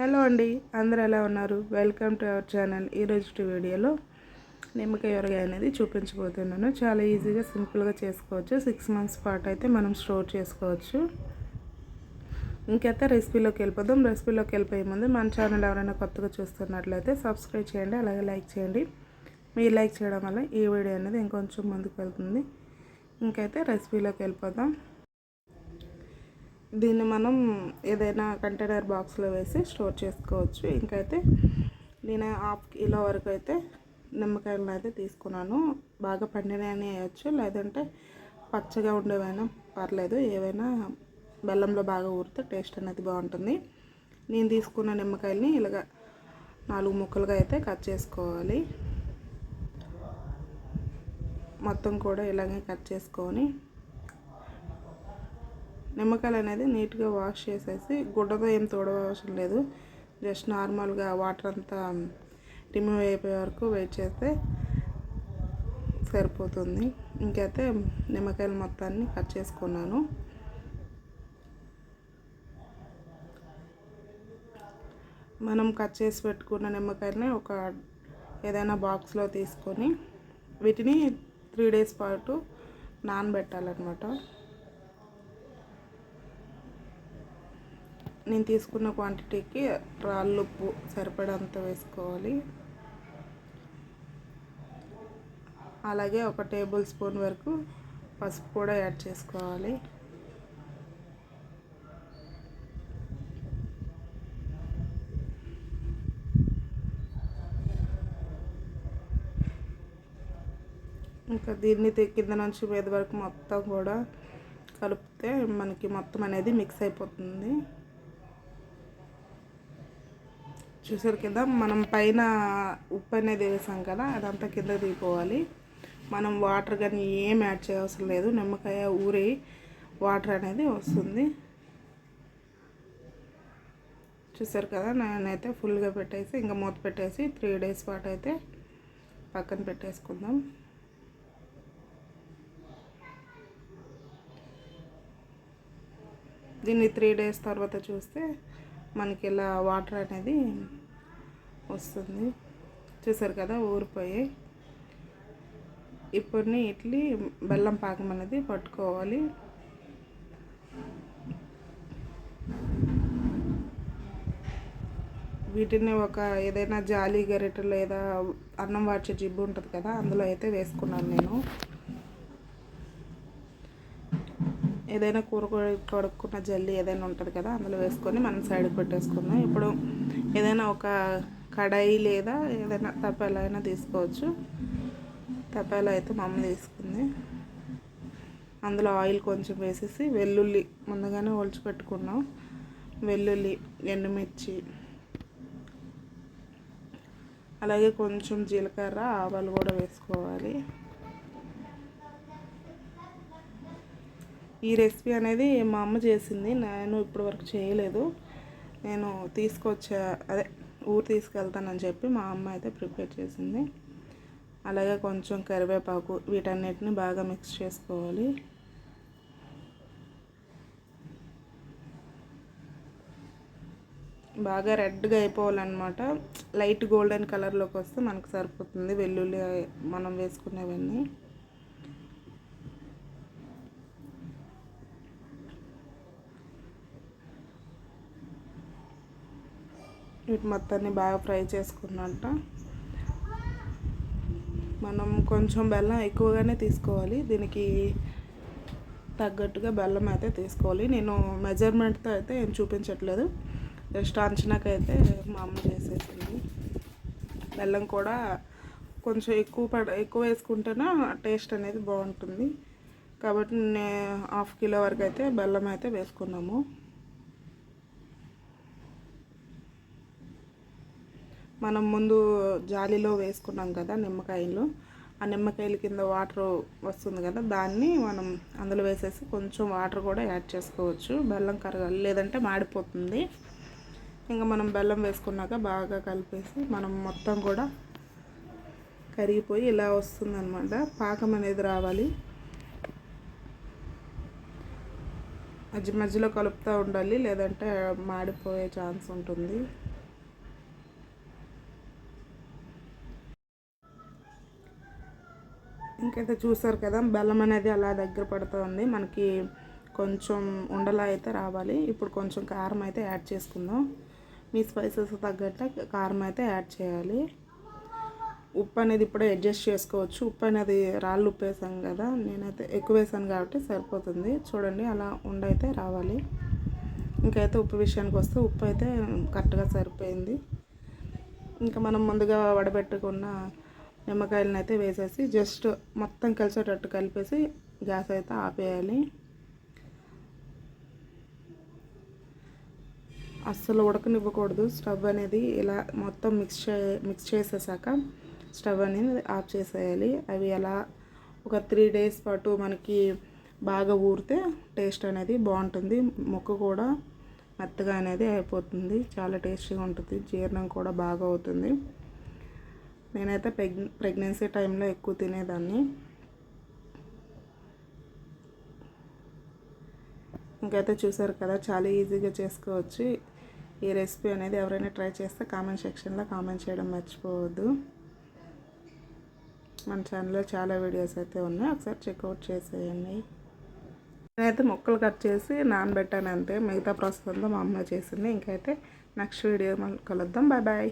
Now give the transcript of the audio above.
Hello అండి అందరు ఎలా ఉన్నారు? వెల్కమ్ టు అవర్ ఛానల్ ఈరోజు వీడియోలో నిమ్మకాయ ఊరగాయ అనేది చూపించబోతున్నాను. చాలా ఈజీగా సింపుల్గా చేసుకోవచ్చు. సిక్స్ మంత్స్ పాటు అయితే మనం స్టోర్ చేసుకోవచ్చు. ఇంకైతే రెసిపీలోకి వెళ్ళిపోదాం. రెసిపీలోకి వెళ్ళిపోయే ముందు మన ఛానల్ ఎవరైనా కొత్తగా చూస్తున్నట్లయితే సబ్స్క్రైబ్ చేయండి అలాగే లైక్ చేయండి. మీరు లైక్ చేయడం వల్ల ఈ వీడియో అనేది ఇంకొంచెం ముందుకు వెళ్తుంది. ఇంకైతే రెసిపీలోకి వెళ్ళిపోదాం. దీన్ని మనం ఏదైనా కంటైనర్ బాక్స్లో వేసి స్టోర్ చేసుకోవచ్చు. ఇంకైతే నేను హాఫ్ కిలో వరకు అయితే నిమ్మకాయలను అయితే తీసుకున్నాను. బాగా పండినవి వేయచ్చు. లేదంటే పచ్చగా ఉండేవైనా పర్లేదు. ఏవైనా బెల్లంలో బాగా ఊరితే టేస్ట్ అనేది బాగుంటుంది. నేను తీసుకున్న నిమ్మకాయలని ఇలాగ నాలుగు ముక్కలుగా అయితే కట్ చేసుకోవాలి. మొత్తం కూడా ఇలాగే కట్ చేసుకొని నిమ్మకాయలు అనేది నీట్గా వాష్ చేసేసి గుడ్డతో ఏం తోడవసరం లేదు. జస్ట్ నార్మల్గా వాటర్ అంతా రిమూవ్ అయిపోయే వరకు వెయిట్ చేస్తే సరిపోతుంది. ఇంకైతే నిమ్మకాయలు మొత్తాన్ని కట్ చేసుకున్నాను. మనం కట్ చేసి పెట్టుకున్న నిమ్మకాయలని ఒక ఏదైనా బాక్స్లో తీసుకొని వీటిని త్రీ డేస్ పాటు నానబెట్టాలన్నమాట. నేను తీసుకున్న క్వాంటిటీకి రాళ్ళు ఉప్పు సరిపడంత వేసుకోవాలి. అలాగే ఒక టేబుల్ స్పూన్ వరకు పసుపు కూడా యాడ్ చేసుకోవాలి. ఇంకా దీన్ని కింద నుంచి మీద వరకు మొత్తం కూడా కలిపితే మనకి మొత్తం అనేది మిక్స్ అయిపోతుంది. చూసారు కింద మనం పైన ఉప్పు అనేది వేసాం కదా అదంతా కింద దిగిపోవాలి. మనం వాటర్ కానీ ఏం యాడ్ చేయవసరం లేదు. నిమ్మకాయ ఊరి వాటర్ అనేది వస్తుంది. చూసారు కదా నేనైతే ఫుల్గా పెట్టేసి ఇంకా మూత పెట్టేసి త్రీ డేస్ పాటు అయితే పక్కన పెట్టేసుకుందాం. దీన్ని త్రీ డేస్ తర్వాత చూస్తే మనకి ఇలా వాటర్ అనేది వస్తుంది. చూసారు కదా ఊరిపోయి. ఇప్పుడు ఇడ్లీ బెల్లం పాకం అనేది పట్టుకోవాలి. వీటిని ఒక ఏదైనా జాలి గరిట లేదా అన్నం వాడ్చే జిబ్బు ఉంటుంది కదా అందులో అయితే వేసుకున్నాను నేను. ఏదైనా కూర కడుక్కున్న జల్లి ఏదైనా ఉంటుంది కదా అందులో వేసుకొని మనం సైడ్కి పెట్టేసుకుందాం. ఇప్పుడు ఏదైనా ఒక కడాయి లేదా ఏదైనా తప్పేలా అయినా తీసుకోవచ్చు. తప్పేలా అయితే మా అమ్మ తీసుకుంది. అందులో ఆయిల్ కొంచెం వేసేసి వెల్లుల్లి ముందుగానే ఒలిచి పెట్టుకున్నాం. వెల్లుల్లి ఎండుమిర్చి అలాగే కొంచెం జీలకర్ర ఆవాలు కూడా వేసుకోవాలి. ఈ రెసిపీ అనేది మా అమ్మ చేసింది. నేను ఇప్పటి వరకు చేయలేదు. నేను తీసుకొచ్చా అదే ఊరు తీసుకెళ్తానని చెప్పి మా అమ్మ అయితే ప్రిపేర్ చేసింది. అలాగే కొంచెం కరివేపాకు వీటన్నిటిని బాగా మిక్స్ చేసుకోవాలి. బాగా రెడ్గా అయిపోవాలన్నమాట. లైట్ గోల్డెన్ కలర్లోకి వస్తే మనకు సరిపోతుంది. వెల్లుల్లి మనం వేసుకునేవన్నీ. వీటి మొత్తాన్ని బాగా ఫ్రై చేసుకున్నట్ట మనం కొంచెం బెల్లం ఎక్కువగానే తీసుకోవాలి. దీనికి తగ్గట్టుగా బెల్లం అయితే తీసుకోవాలి. నేను మెజర్మెంట్తో అయితే ఏం చూపించట్లేదు. జస్ట్ అంచనాకైతే మా అమ్మ చేసేసింది. బెల్లం కూడా కొంచెం ఎక్కువ పడ ఎక్కువ వేసుకుంటేనే టేస్ట్ అనేది బాగుంటుంది. కాబట్టి నే హాఫ్ కిలో వరకు అయితే బెల్లం అయితే వేసుకున్నాము. మనం ముందు జాలీలో వేసుకున్నాం కదా నిమ్మకాయలు. ఆ నిమ్మకాయల కింద వాటర్ వస్తుంది కదా దాన్ని మనం అందులో వేసేసి కొంచెం వాటర్ కూడా యాడ్ చేసుకోవచ్చు. బెల్లం కరగాలి లేదంటే మాడిపోతుంది. ఇంకా మనం బెల్లం వేసుకున్నాక బాగా కలిపేసి మనం మొత్తం కూడా కరిగిపోయి ఇలా వస్తుందన్నమాట. పాకం అనేది రావాలి. మధ్య మధ్యలో కలుపుతూ ఉండాలి లేదంటే మాడిపోయే ఛాన్స్ ఉంటుంది. ఇంకైతే చూసారు కదా బెల్లం అనేది అలా దగ్గర పడుతుంది. మనకి కొంచెం ఉండలా అయితే రావాలి. ఇప్పుడు కొంచెం కారం అయితే యాడ్ చేసుకుందాం. మీ స్పైసెస్ తగ్గట్టు కారం అయితే యాడ్ చేయాలి. ఉప్పు అనేది ఇప్పుడే అడ్జస్ట్ చేసుకోవచ్చు. ఉప్పు అనేది రాళ్ళు ఉప్పు వేసాం కదా నేనైతే ఎక్కువ వేసాను కాబట్టి సరిపోతుంది. చూడండి అలా ఉండైతే రావాలి. ఇంకైతే ఉప్పు విషయానికి వస్తే ఉప్పు అయితే కరెక్ట్గా సరిపోయింది. ఇంకా మనం ముందుగా వడబెట్టుకున్న నిమ్మకాయలను అయితే వేసేసి జస్ట్ మొత్తం కలిసేటట్టు కలిపేసి గ్యాస్ అయితే ఆపేయాలి. అస్సలు ఉడకనివ్వకూడదు. స్టవ్ అనేది ఇలా మొత్తం మిక్స్ చే మిక్స్ చేసేసాక స్టవ్ అనేది ఆఫ్ చేసేయాలి. అవి ఎలా ఒక త్రీ డేస్ పాటు మనకి బాగా ఊరితే టేస్ట్ అనేది బాగుంటుంది. ముక్క కూడా మెత్తగా అనేది అయిపోతుంది. చాలా టేస్టీగా ఉంటుంది. జీర్ణం కూడా బాగా అవుతుంది. నేనైతే ప్రెగ్ ప్రెగ్నెన్సీ టైంలో ఎక్కువ తినేదాన్ని. ఇంకైతే చూసారు కదా చాలా ఈజీగా చేసుకోవచ్చు. ఈ రెసిపీ అనేది ఎవరైనా ట్రై చేస్తే కామెంట్ సెక్షన్లో కామెంట్ చేయడం మర్చిపోవద్దు. మన ఛానల్లో చాలా వీడియోస్ అయితే ఉన్నాయి. ఒకసారి చెక్అవుట్ చేసేయండి. నేనైతే మొక్కలు కట్ చేసి నానబెట్టాను అంతే. మిగతా ప్రాసెస్ అంతా మా అమ్మ చేసింది. ఇంకైతే నెక్స్ట్ వీడియో కలుద్దాం. Bye bye.